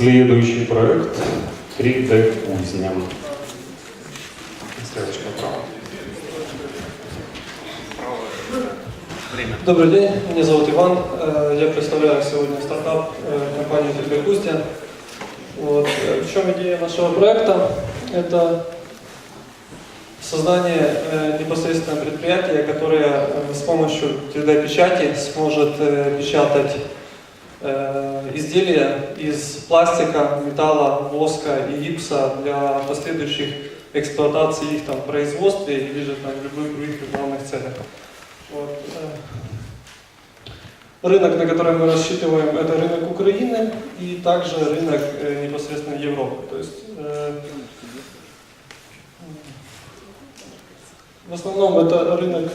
Следующий проект 3D кузня. Стрелочка направо. Добрый день, меня зовут Иван. Э, Я представляю сегодня стартап э, компании 3D Кустя. Вот. В чем идея нашего проекта? Это создание э, непосредственно предприятия, которое с помощью 3D-печати сможет печатать изделия из пластика, металла, воска и гипса для последующих эксплуатаций их там, в производстве или же там, любых других рекламных целях. Вот. э, Рынок, на который мы рассчитываем, это рынок Украины и также рынок э, непосредственно Европы. То есть э, в основном это рынок,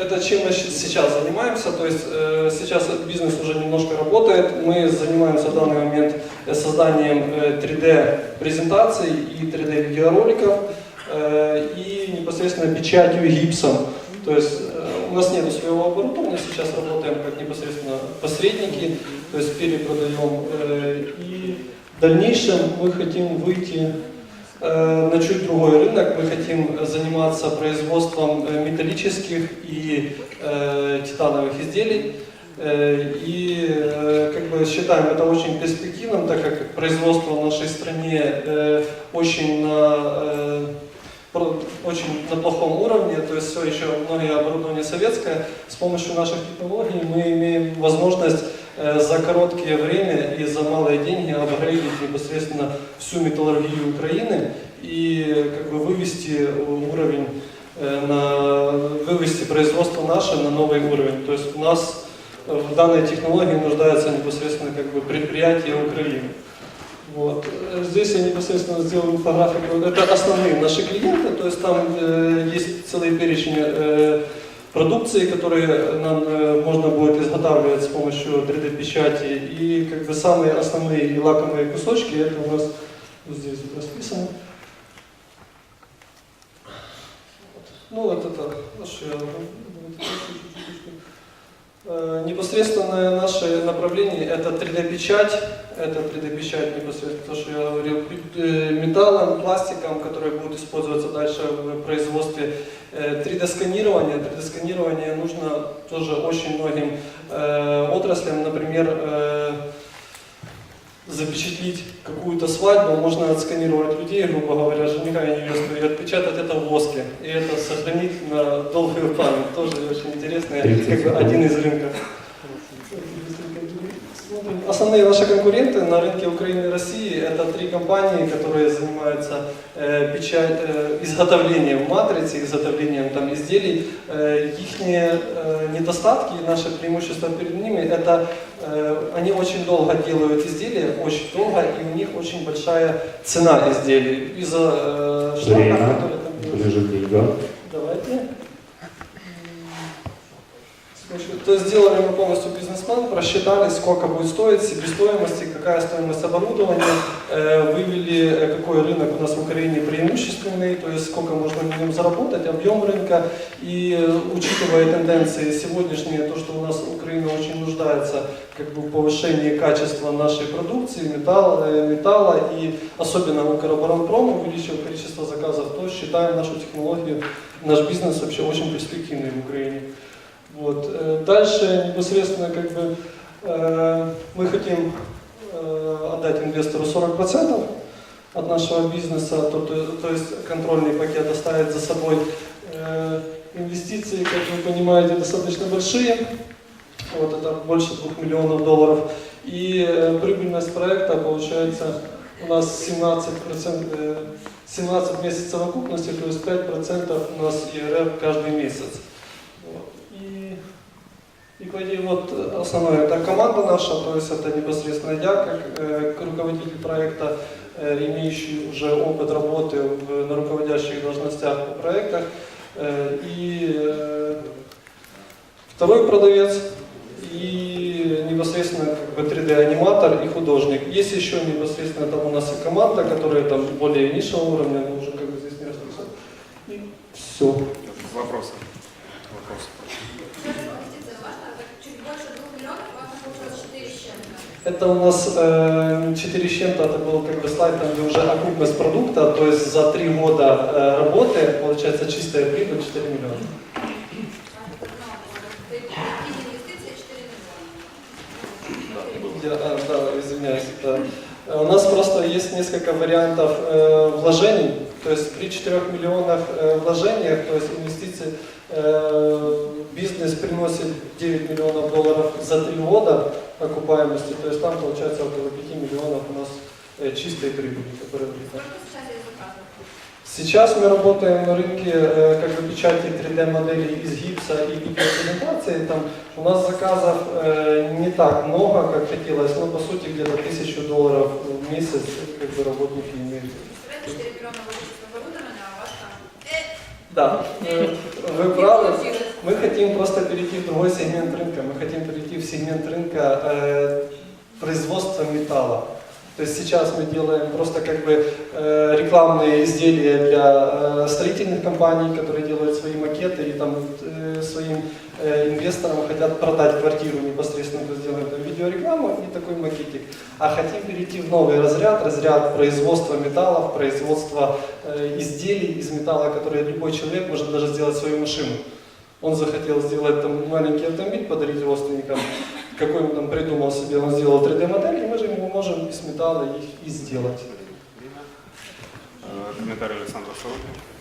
это чем мы сейчас занимаемся, то есть э, сейчас этот бизнес уже немножко работает, мы занимаемся в данный момент э, созданием э, 3D презентаций и 3D видеороликов э, и непосредственно печатью гипсом. То есть э, у нас нет своего оборудования, сейчас работаем как непосредственно посредники, то есть перепродаем. э, И в дальнейшем мы хотим выйти э, на чуть другой рынок. Мы хотим заниматься производством э, металлических и э, титановых изделий. Э, И э, как бы считаем это очень перспективным, так как производство в нашей стране э, очень на э, очень на плохом уровне, то есть все еще многое оборудование советское. С помощью наших технологий мы имеем возможность э, за короткое время и за малые деньги апгрейдить непосредственно всю металлургию Украины и как бы вывести уровень на вывести производство наше на новый уровень. То есть у нас э, в данной технологии нуждается непосредственно как бы предприятие Украины. Вот. Э, Здесь я непосредственно сделал инфографику. Это основные наши клиенты, то есть там э, есть целый перечень э, продукции, которые нам э, можно будет изготавливать с помощью 3D-печати. И как бы самые основные и лакомые кусочки, это у нас вот здесь расписано. Ну вот это, чуть-чуть. Э, Непосредственное наше направление это 3D-печать, это 3D-печать непосредственно то, что я говорил, э, металлом, пластиком, который будет использоваться дальше в производстве. Э, 3D-сканирование, 3D-сканирование нужно тоже очень многим э, отраслям, например, э, запечатлить какую-то свадьбу, можно отсканировать людей, грубо говоря, жениха и невесту, и отпечатать это в воске, и это сохранить на долгую память. Тоже очень интересно, как 30 бы один из рынков. Основные наши конкуренты на рынке Украины и России это три компании, которые занимаются э, печать, э, изготовлением матрицы, изготовлением там, изделий. Э, их недостатки и наши преимущества перед ними это э, они очень долго делают изделия, очень долго, и у них очень большая цена изделий из-за э, Время. которые там делают. Лежит деньга. То есть сделали мы полностью бизнес-план, просчитали, сколько будет стоить, себестоимости, какая стоимость оборудования, э, вывели, э, какой рынок у нас в Украине преимущественный, то есть сколько можно на нем заработать, объем рынка. И э, учитывая тенденции сегодняшние, то, что у нас Украина очень нуждается как бы, в повышении качества нашей продукции, металла, металла и особенно Укроборонпром увеличил количество заказов, то считаем нашу технологию, наш бизнес вообще очень перспективный в Украине. Э, Дальше непосредственно как бы э, мы хотим э, отдать инвестору 40% от нашего бизнеса, то, то, то есть контрольный пакет оставить за собой. Э, Инвестиции, как вы понимаете, достаточно большие, вот это больше 2 миллионов долларов. И э, прибыльность проекта получается у нас 17%, э, 17 месяцев окупности, есть 5% у нас ЕРР каждый месяц. По идее, вот э, основное, это команда наша, то есть это непосредственно я, как э, руководитель проекта, э, имеющий уже опыт работы в- на руководящих должностях по проектах. Э, и э, второй продавец, и непосредственно как бы 3D-аниматор и художник. Есть еще непосредственно там у нас и команда, которая там более низшего уровня, но уже как бы здесь не расписано. И все. Вопросы. Вопросы. Сейчас, простите, важно, так чуть больше двух миллионов, у вас получилось 4 с чем-то. Это у нас э, 4 с чем-то, это был как бы слайд, там, где уже окупность продукта, то есть за 3 года э, работы получается чистая прибыль 4 миллиона. Я, а, да, извиняюсь. да. Э, У нас просто есть несколько вариантов э, вложений. То есть при 4 миллионах э, вложениях, то есть инвестиции, э, бизнес приносит 9 миллионов долларов за 3 года окупаемости. То есть там получается около 5 миллионов у нас э, чистой прибыли, которая приходит. Сейчас мы работаем на рынке э, как бы печати 3D-моделей из гипса и видеопрезентации. Там у нас заказов э, не так много, как хотелось, но по сути где-то тысячу долларов в месяц как бы работники имеют. Да, вы правы. Мы хотим просто перейти в другой сегмент рынка. Мы хотим перейти в сегмент рынка э, производства металла. То есть сейчас мы делаем просто как бы э, рекламные изделия для э, строительных компаний, которые делают свои макеты и там э, своим э, инвесторам хотят продать квартиру непосредственно, то видеорекламу и такой макетик. А хотим перейти в новый разряд, разряд производства металлов, производства э, изделий из металла, которые любой человек может даже сделать свою машину. Он захотел сделать там маленький автомобиль, подарить родственникам, какой он там придумал себе, он сделал 3D-модель, и мы же ему можем из металла их и сделать. Э, Комментарий Александра Широкий.